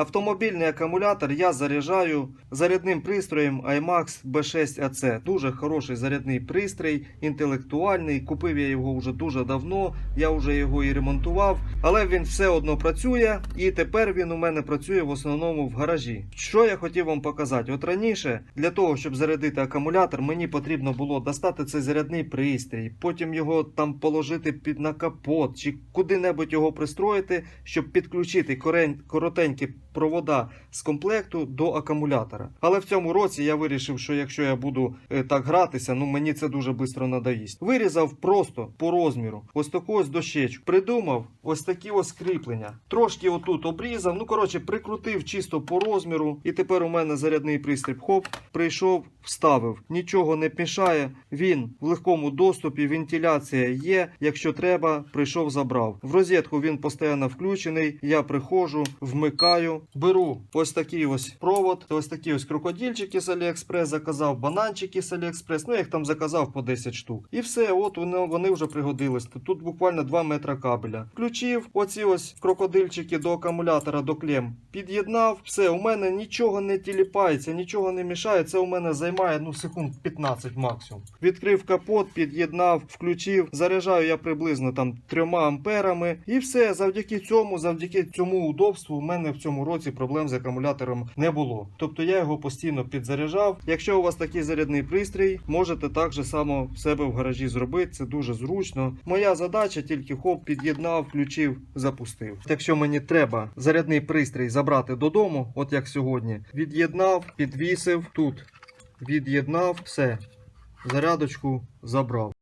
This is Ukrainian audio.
Автомобільний акумулятор я заряджаю зарядним пристроєм iMax B6AC. Дуже хороший зарядний пристрій, інтелектуальний. Купив я його вже дуже давно. Я вже його і ремонтував, але він все одно працює, і тепер він у мене працює в основному в гаражі. Що я хотів вам показати? От раніше для того, щоб зарядити акумулятор, мені потрібно було достати цей зарядний пристрій, потім його там положити під на капот чи куди-небудь його пристроїти, щоб підключити корень, коротенькі провода з комплекту до акумулятора. Але в цьому році я вирішив, що якщо я буду е, так гратися, ну мені це дуже швидко надоїсть. Вирізав просто по розміру. Ось таку ось дощечку. Придумав ось такі ось кріплення. Трошки отут обрізав. Ну коротше, прикрутив чисто по розміру. І тепер у мене зарядний пристрій. Хоп, прийшов, вставив. Нічого не мішає. Він в легкому доступі, вентиляція є. Якщо треба, прийшов, забрав. В розетку він постійно включений. Я приходжу, вмикаю, беру ось такий ось провод, ось такі ось крокодильчики з Аліекспрес заказав, бананчики з Аліекспрес. Ну я їх там заказав по 10 штук. І все, от вони, вони вже пригодились. Тут буквально 2 метри кабеля. Включив оці ось крокодильчики до акумулятора, до клем. Під'єднав, все, у мене нічого не тіліпається, нічого не мішає. Це у мене займає ну секунд 15 максимум. Відкрив капот, під'єднав, включив. Заряджаю я приблизно там 3 амперами. І все, завдяки цьому, завдяки цьому удобству, у мене в цьому році проблем з акумулятором не було. Тобто я його постійно підзаряджав. Якщо у вас такий зарядний пристрій, можете так же само в себе в гаражі зробити. Це дуже зручно. Моя задача тільки хоп, під'єднав, включив, запустив. Якщо мені треба зарядний пристрій забрати додому, от як сьогодні, від'єднав, підвісив тут, від'єднав, все. Зарядочку забрав.